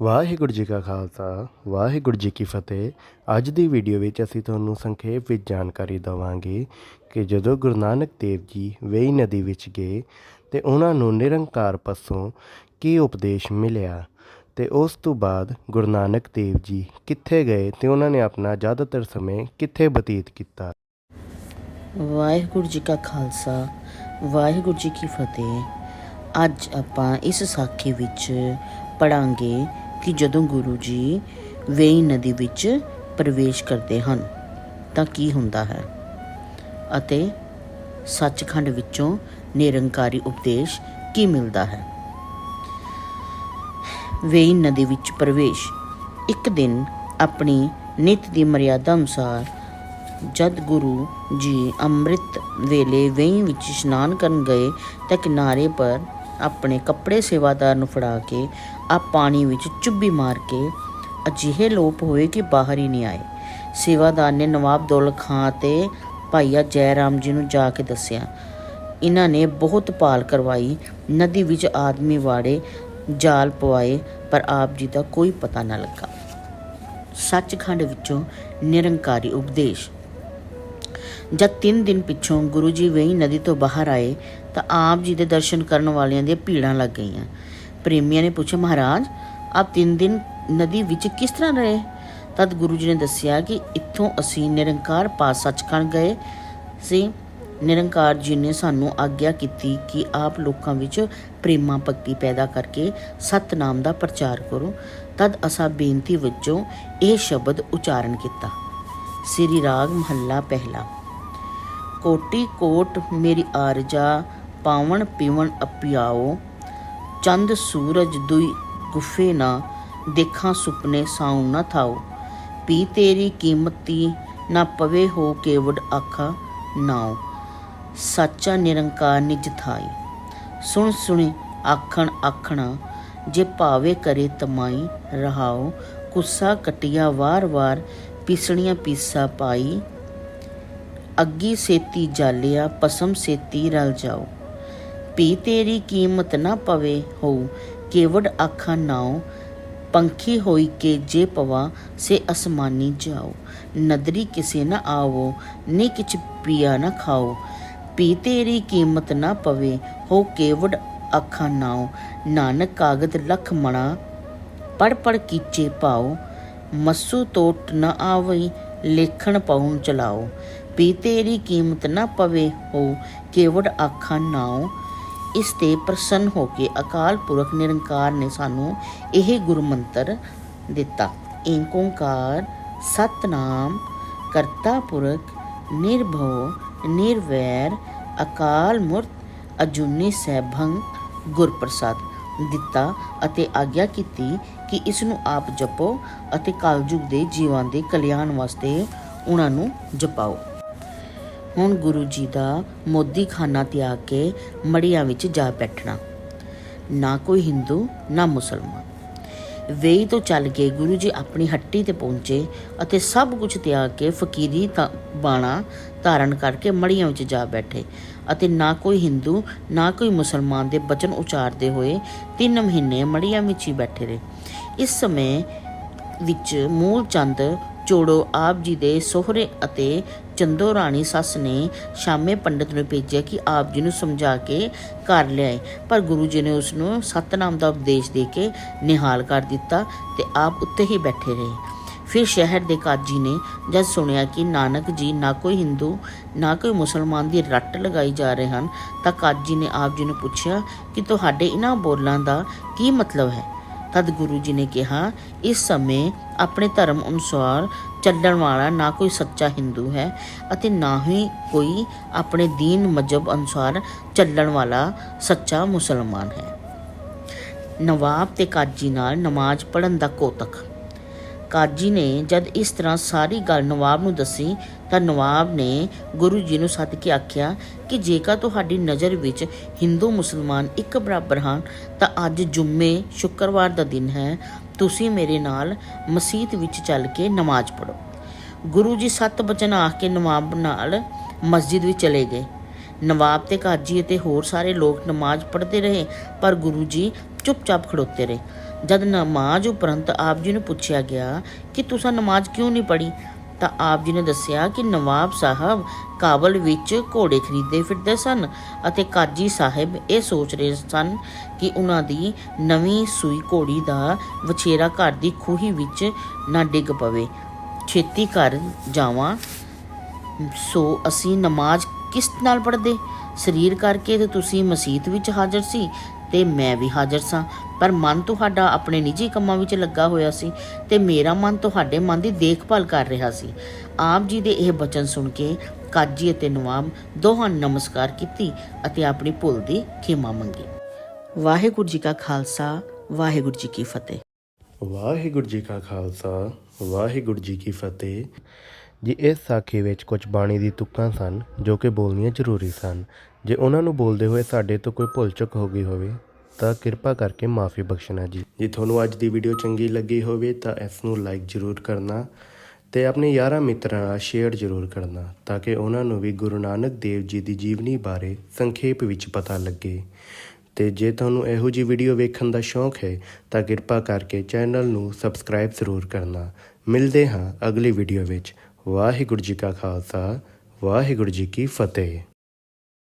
ਵਾਹਿਗੁਰੂ ਜੀ ਕਾ ਖਾਲਸਾ, ਵਾਹਿਗੁਰੂ ਜੀ ਕੀ ਫਤਿਹ। ਅੱਜ ਦੀ ਵੀਡੀਓ ਵਿੱਚ ਅਸੀਂ ਤੁਹਾਨੂੰ ਸੰਖੇਪ ਵਿੱਚ ਜਾਣਕਾਰੀ ਦੇਵਾਂਗੇ ਕਿ ਜਦੋਂ ਗੁਰੂ ਨਾਨਕ ਦੇਵ ਜੀ ਵੇਈ ਨਦੀ ਵਿੱਚ ਗਏ ਤੇ ਉਹਨਾਂ ਨੂੰ ਨਿਰੰਕਾਰ ਪਾਸੋਂ ਕੀ ਉਪਦੇਸ਼ ਮਿਲਿਆ ਤੇ ਉਸ ਤੋਂ ਬਾਅਦ ਗੁਰੂ ਨਾਨਕ ਦੇਵ ਜੀ ਕਿੱਥੇ ਗਏ ਤੇ ਉਹਨਾਂ ਨੇ ਆਪਣਾ ਜ਼ਿਆਦਾਤਰ ਸਮੇਂ ਕਿੱਥੇ ਬਤੀਤ ਕੀਤਾ? ਵਾਹਿਗੁਰੂ ਜੀ ਕਾ ਖਾਲਸਾ, ਵਾਹਿਗੁਰੂ ਜੀ ਕੀ ਫਤਿਹ। ਅੱਜ ਆਪਾਂ ਇਸ ਸਾਖੀ ਵਿੱਚ ਪੜਾਂਗੇ ਕਿ ਜਦੋਂ ਗੁਰੂ ਜੀ ਵੇਈ ਨਦੀ ਵਿੱਚ ਪ੍ਰਵੇਸ਼ ਕਰਦੇ ਹਨ, ਤਾਂ ਕੀ ਹੁੰਦਾ ਹੈ? ਅਤੇ ਸੱਚਖੰਡ ਵਿੱਚੋਂ ਨਿਰੰਕਾਰੀ ਉਪਦੇਸ਼ ਕੀ ਮਿਲਦਾ ਹੈ? ਵੇਈ ਨਦੀ ਵਿੱਚ ਪ੍ਰਵੇਸ਼, ਇੱਕ ਦਿਨ ਆਪਣੀ ਨਿਤ ਦੀ ਮਰਿਆਦਾ ਅਨੁਸਾਰ ਜਦ ਗੁਰੂ ਜੀ ਅੰਮ੍ਰਿਤ ਵੇਲੇ ਵੇਈ ਵਿੱਚ ਇਸ਼ਨਾਨ ਕਰਨ ਗਏ, ਤਾਂ ਕਿਨਾਰੇ ਪਰ ਆਪਣੇ ਕੱਪੜੇ ਸੇਵਾਦਾਰ ਨੂੰ ਫੜਾ ਕੇ ਆ ਪਾਣੀ ਵਿੱਚ ਚੁੱਭੀ ਮਾਰ ਕੇ ਅਜਿਹੇ ਲੋਪ ਹੋਏ ਕਿ ਬਾਹਰ ਹੀ ਨਹੀਂ ਆਏ। ਸੇਵਾਦਾਰ ਨੇ ਨਵਾਬ ਦੌਲਤ ਖਾਂ ਤੇ ਭਾਈਆ ਜੈ ਰਾਮ ਜੀ ਨੂੰ ਜਾ ਕੇ ਦੱਸਿਆ, ਇਹਨਾਂ ਨੇ ਬਹੁਤ ਭਾਲ ਕਰਵਾਈ, ਨਦੀ ਵਿੱਚ ਆਦਮੀ ਵਾੜੇ ਜਾਲ ਪਵਾਏ, ਪਰ ਆਪ ਜੀ ਦਾ ਕੋਈ ਪਤਾ ਨਾ ਲੱਗਾ। ਸੱਚਖੰਡ ਵਿੱਚੋਂ ਨਿਰੰਕਾਰੀ ਉਪਦੇਸ਼। ਜਦ 3 ਦਿਨ ਪਿੱਛੋਂ ਗੁਰੂ ਜੀ ਵੇਈ ਨਦੀ ਤੋਂ ਬਾਹਰ ਆਏ ਤਾਂ ਆਪ ਜੀ ਦੇ ਦਰਸ਼ਨ ਕਰਨ ਵਾਲਿਆਂ ਦੀਆਂ ਭੀੜਾਂ ਲੱਗ ਗਈਆਂ। ਪ੍ਰੇਮੀਆਂ ਨੇ ਪੁੱਛਿਆ, ਮਹਾਰਾਜ, ਆਪ 3 ਦਿਨ ਨਦੀ ਵਿੱਚ ਕਿਸ ਤਰ੍ਹਾਂ ਰਹੇ? ਤਦ ਗੁਰੂ ਜੀ ਨੇ ਦੱਸਿਆ ਕਿ ਇੱਥੋਂ ਅਸੀਂ ਨਿਰੰਕਾਰ ਪਾਸ ਸੱਚਖੰਡ ਗਏ। ਸੀ, ਨਿਰੰਕਾਰ ਜੀ ਨੇ ਸਾਨੂੰ ਆਗਿਆ ਕੀਤੀ ਕਿ ਆਪ ਲੋਕਾਂ ਵਿੱਚ ਪ੍ਰੇਮਾ ਭਗਤੀ ਪੈਦਾ ਕਰਕੇ ਸਤਨਾਮ ਦਾ ਪ੍ਰਚਾਰ ਕਰੋ। ਤਦ ਅਸਾਂ ਬੇਨਤੀ ਵਜੋਂ ਇਹ ਸ਼ਬਦ ਉਚਾਰਨ ਕੀਤਾ। ਸ੍ਰੀ ਰਾਗ ਮਹੱਲਾ ਪਹਿਲਾ। ਕੋਟੀ ਕੋਟ ਮੇਰੀ ਆਰਜਾ, ਪਾਵਣ ਪੀਵਣ ਅਪਿਆਓ। ਚੰਦ ਸੂਰਜ ਦੁਈ ਗੁਫੇ ਨਾ, ਦੇਖਾਂ ਸੁਪਨੇ ਸਾਉ ਨਾ ਥਾਓ। ਪੀ ਤੇਰੀ ਕੀਮਤੀ ਨਾ ਪਵੇ ਹੋ ਕੇਵਡ ਆਖਾ ਨਾਉ। ਸੱਚਾ ਨਿਰੰਕਾਰ ਨਿਜ ਥਾਈ। ਸੁਣ ਸੁਣੀ ਆਖਣ ਆਖਣਾ, ਜੇ ਭਾਵੇ ਕਰੇ ਤਮਾਈ ਰਹਾਓ ਕੁੱਸਾ ਕਟਿਆ ਵਾਰ-ਵਾਰ, ਪੀਸਣੀਆਂ ਪੀਸਾ ਪਾਈ। ਅੱਗੀ ਸੇਤੀ ਜਾਲਿਆ, ਪਸਮ ਸੇਤੀ ਰਲ ਜਾਓ। ਪੀ ਤੇਰੀ ਕੀਮਤ ਨਾ ਪਵੇ ਹੋ ਕੇਵਡ ਆਖਾਂ ਨਾਉ, ਪੰਖੀ ਹੋਈ ਕੇ ਜੇ ਪਵਾ, ਸੇ ਅਸਮਾਨੀ ਜਾਓ। ਨਦਰੀ ਕਿਸੇ ਨਾ ਆਵੋ ਨੀ ਕਿਛ ਪੀਆ ਨਾ ਖਾਓ। ਪੀ ਤੇਰੀ ਕੀਮਤ ਨਾ ਪਵੇ, ਹੋ ਕੇਵਡ ਆਖਾਂ ਨਾਉ। ਨਾਨਕ ਕਾਗਦ ਲਖ ਮਣਾ, ਪੜ ਪੜ ਕੀਚੇ ਪਾਓ ਮਸੂ ਤੋਟ ਨਾ ਆਵਈ, ਲੇਖਣ ਪਾਉਣ ਚਲਾਓ। ਵੀ ਤੇਰੀ ਕੀਮਤ ਨਾ ਪਵੇ ਹੋ, ਕੇਵੜ ਆਖਾਂ ਨਾਉ, ਇਸ ਤੇ ਪ੍ਰਸੰਨ ਹੋ ਕੇ ਅਕਾਲ ਪੁਰਖ ਨਿਰੰਕਾਰ ਨੇ ਸਾਨੂੰ ਇਹ ਗੁਰੂ ਮੰਤਰ ਦਿੱਤਾ। ਏਕ ਓੰਕਾਰ ਸਤਨਾਮ, ਕਰਤਾ ਪੁਰਖ, ਨਿਰਭਉ, ਨਿਰਵੈਰ, ਅਕਾਲ ਮੁਰਤ, ਅਜੂਨੀ ਸੈਭੰ, ਗੁਰਪ੍ਰਸਾਦ ਦਿੱਤਾ ਅਤੇ ਆਗਿਆ ਕੀਤੀ ਕਿ ਇਸ ਨੂੰ ਆਪ ਜਪੋ ਅਤੇ ਕਲਯੁਗ ਦੇ ਜੀਵਾਂ ਦੇ ਕਲਿਆਣ ਵਾਸਤੇ ਉਹਨਾਂ ਨੂੰ ਜਪਾਓ। ਹੁਣ ਗੁਰੂ ਜੀ ਦਾ ਮੋਦੀ ਖਾਨਾ ਤਿਆਗ ਕੇ ਮੜੀਆਂ ਵਿੱਚ ਜਾ ਬੈਠਣਾ। ਨਾ ਕੋਈ ਹਿੰਦੂ, ਨਾ ਮੁਸਲਮਾਨ। ਵੇਈ ਤੋਂ ਚੱਲ ਕੇ ਗੁਰੂ ਜੀ ਆਪਣੀ ਹੱਟੀ ਤੇ ਪਹੁੰਚੇ ਅਤੇ ਸਭ ਕੁਝ ਤਿਆਗ ਕੇ ਫਕੀਰੀ ਤਾਂ ਬਾਣਾ ਧਾਰਨ ਕਰਕੇ ਮੜੀਆਂ ਵਿੱਚ ਜਾ ਬੈਠੇ ਅਤੇ ਨਾ ਕੋਈ ਹਿੰਦੂ, ਨਾ ਕੋਈ ਮੁਸਲਮਾਨ ਦੇ ਬਚਨ ਉਚਾਰਦੇ ਹੋਏ 3 ਮਹੀਨੇ ਮੜੀਆਂ ਵਿੱਚ ਹੀ ਬੈਠੇ ਰਹੇ। ਇਸ ਸਮੇਂ ਵਿੱਚ ਮੂਲ ਚੰਦ ਚੋੜੋ ਆਪ ਜੀ ਦੇ ਸੋਹਰੇ ਅਤੇ ਚੰਦੋ ਰਾਣੀ ਸੱਸ ਨੇ ਸ਼ਾਮੇ ਪੰਡਤ ਨੂੰ ਭੇਜਿਆ ਕਿ ਆਪ ਜੀ ਨੂੰ ਸਮਝਾ ਕੇ ਘਰ ਲਿਆਏ। ਪਰ ਗੁਰੂ ਜੀ ਨੇ ਉਸ ਨੂੰ ਸਤਨਾਮ ਦਾ ਉਪਦੇਸ਼ ਦੇ ਕੇ ਨਿਹਾਲ ਕਰ ਦਿੱਤਾ ਤੇ ਆਪ ਉੱਤੇ ਹੀ ਬੈਠੇ ਰਹੇ। ਫਿਰ ਸ਼ਹਿਰ ਦੇ ਕਾਜੀ ਨੇ ਜਦ ਸੁਣਿਆ ਕਿ ਨਾਨਕ ਜੀ ਨਾ ਕੋਈ ਹਿੰਦੂ, ਨਾ ਕੋਈ ਮੁਸਲਮਾਨ ਦੀ ਰੱਟ ਲਗਾਈ ਜਾ ਰਹੇ ਹਨ, ਤਾਂ ਕਾਜੀ ਨੇ ਆਪ ਜੀ ਨੂੰ ਪੁੱਛਿਆ ਕਿ ਤੁਹਾਡੇ ਇਹਨਾਂ ਬੋਲਾਂ ਦਾ ਕੀ ਮਤਲਬ ਹੈ? ਤਦ ਗੁਰੂ ਜੀ ਨੇ ਕਿਹਾ, ਇਸ ਸਮੇਂ ਆਪਣੇ ਧਰਮ ਅਨੁਸਾਰ ਚੱਲਣ ਵਾਲਾ ਨਾ ਕੋਈ ਸੱਚਾ ਹਿੰਦੂ ਹੈ ਅਤੇ ਨਾ ਹੀ ਕੋਈ ਆਪਣੇ ਦੀਨ ਮਜਬ ਅਨੁਸਾਰ ਚੱਲਣ ਵਾਲਾ ਸੱਚਾ ਮੁਸਲਮਾਨ ਹੈ। ਨਵਾਬ ਤੇ ਕਾਜੀ ਨਾਲ ਨਮਾਜ਼ ਪੜਨ ਦਾ ਕੋਤਕ ਕਾਜੀ ਨੇ ਜਦ ਇਸ ਤਰ੍ਹਾਂ ਸਾਰੀ ਗੱਲ ਨਵਾਬ ਨੂੰ ਦੱਸੀ, ਤਾਂ ਨਵਾਬ ਨੇ ਗੁਰੂ ਜੀ ਨੂੰ ਸੱਦ ਕੇ ਆਖਿਆ ਕਿ ਜੇਕਰ ਤੁਹਾਡੀ ਨਜ਼ਰ ਵਿੱਚ ਹਿੰਦੂ ਮੁਸਲਮਾਨ ਇੱਕ ਬਰਾਬਰ ਹਨ, ਤਾਂ ਅੱਜ ਜੁਮੇ ਸ਼ੁੱਕਰਵਾਰ ਦਾ ਦਿਨ ਹੈ। ਤੁਸੀਂ ਮੇਰੇ ਨਾਲ ਮਸਜਿਦ ਵਿੱਚ ਚੱਲ ਕੇ ਨਮਾਜ਼ ਪੜੋ ਗੁਰੂ ਜੀ ਸੱਤ ਬਚਨ ਆਖ ਕੇ ਨਵਾਬ ਨਾਲ ਮਸਜਿਦ ਵਿੱਚ ਚਲੇ ਗਏ। ਨਵਾਬ ਤੇ ਕਾਜੀ ਅਤੇ ਹੋਰ ਸਾਰੇ ਲੋਕ ਨਮਾਜ਼ ਪੜ੍ਹਦੇ ਰਹੇ, ਪਰ ਗੁਰੂ ਜੀ ਚੁੱਪਚਾਪ ਖੜੋਤੇ ਰਹੇ। ਜਦ ਨਮਾਜ਼ ਉਪਰੰਤ ਆਪ ਜੀ ਨੂੰ ਪੁੱਛਿਆ ਗਿਆ ਕਿ ਤੁਸੀਂ ਨਮਾਜ਼ ਕਿਉਂ ਨਹੀਂ ਪੜ੍ਹੀ, ਤਾਂ ਆਪ ਜੀ ਨੇ ਦੱਸਿਆ ਕਿ ਨਵਾਬ ਸਾਹਿਬ ਕਾਬਲ ਵਿੱਚ ਘੋੜੇ ਖਰੀਦੇ ਫਿਰਦੇ ਸਨ ਅਤੇ ਕਾਜੀ ਸਾਹਿਬ ਇਹ ਸੋਚ ਰਹੇ ਸਨ ਕਿ ਉਹਨਾਂ ਦੀ ਨਵੀਂ ਸੂਈ ਘੋੜੀ ਦਾ ਵਛੇਰਾ ਘਰ ਦੀ ਖੂਹੀ ਵਿੱਚ ਨਾ ਡਿੱਗ ਪਵੇ। ਛੇਤੀ ਘਰ ਜਾਵਾਂ, ਸੋ ਅਸੀਂ ਨਮਾਜ਼ ਕਿਸ ਨਾਲ ਪੜ੍ਹਦੇ? ਸਰੀਰ ਕਰਕੇ ਤੇ ਤੁਸੀਂ ਮਸਜਿਦ ਵਿੱਚ ਹਾਜ਼ਰ ਸੀ ਤੇ ਮੈਂ ਵੀ ਹਾਜ਼ਰ ਸਾਂ। ਪਰ ਮਨ ਤੁਹਾਡਾ ਆਪਣੇ ਨਿੱਜੀ ਕੰਮਾਂ ਵਿੱਚ ਲੱਗਾ ਹੋਇਆ ਸੀ ਤੇ ਮੇਰਾ ਮਨ ਤੁਹਾਡੇ ਮਨ ਦੀ ਦੇਖਭਾਲ ਕਰ ਰਿਹਾ ਸੀ। ਆਪ ਜੀ ਦੇ ਇਹ ਬਚਨ ਸੁਣ ਕੇ ਕਾਜੀ ਅਤੇ ਨਵਾਬ ਦੋਹਾਂ ਨਮਸਕਾਰ ਕੀਤੀ ਅਤੇ ਆਪਣੀ ਭੁੱਲ ਦੀ ਖਿਮਾ ਮੰਗੀ। ਵਾਹਿਗੁਰੂ ਜੀ ਕਾ ਖਾਲਸਾ, ਵਾਹਿਗੁਰੂ ਜੀ ਕੀ ਫਤਿਹ। ਵਾਹਿਗੁਰੂ ਜੀ ਕਾ ਖਾਲਸਾ, ਵਾਹਿਗੁਰੂ ਜੀ ਕੀ ਫਤਿਹ। ਜੀ, ਇਸ ਸਾਖੀ ਵਿੱਚ ਕੁਝ ਬਾਣੀ ਦੀ ਤੁਕਾਂ ਸਨ ਜੋ ਕਿ ਬੋਲਣੀਆਂ ਜ਼ਰੂਰੀ ਸਨ। ਜੇ ਉਹਨਾਂ ਨੂੰ ਬੋਲਦੇ ਹੋਏ ਸਾਡੇ ਤੋਂ ਕੋਈ ਭੁੱਲ ਚੁੱਕ ਹੋ ਗਈ ਹੋਵੇ, ਤਾਂ ਕਿਰਪਾ ਕਰਕੇ ਮਾਫੀ ਬਖਸ਼ਣਾ ਜੀ। ਜੇ ਤੁਹਾਨੂੰ ਅੱਜ ਦੀ ਵੀਡੀਓ ਚੰਗੀ ਲੱਗੀ ਹੋਵੇ, ਤਾਂ ਇਸ ਨੂੰ ਲਾਈਕ ਜ਼ਰੂਰ ਕਰਨਾ ਤੇ ਆਪਣੇ ਯਾਰਾਂ ਮਿੱਤਰਾਂ ਨਾਲ ਸ਼ੇਅਰ ਜ਼ਰੂਰ ਕਰਨਾ ਤਾਂ ਕਿ ਉਹਨਾਂ ਨੂੰ ਵੀ ਗੁਰੂ ਨਾਨਕ ਦੇਵ ਜੀ ਦੀ ਜੀਵਨੀ ਬਾਰੇ ਸੰਖੇਪ ਵਿੱਚ ਪਤਾ ਲੱਗੇ। ਤੇ ਜੇ ਤੁਹਾਨੂੰ ਇਹੋ ਜਿਹੀ ਵੀਡੀਓ ਵੇਖਣ ਦਾ ਸ਼ੌਂਕ ਹੈ, ਤਾਂ ਕਿਰਪਾ ਕਰਕੇ ਚੈਨਲ ਨੂੰ ਸਬਸਕ੍ਰਾਈਬ ਜ਼ਰੂਰ ਕਰਨਾ। ਮਿਲਦੇ ਹਾਂ ਅਗਲੀ ਵੀਡੀਓ ਵਿੱਚ। ਵਾਹਿਗੁਰੂ ਜੀ ਕਾ ਖਾਲਸਾ, ਵਾਹਿਗੁਰੂ ਜੀ ਕੀ ਫਤਿਹ।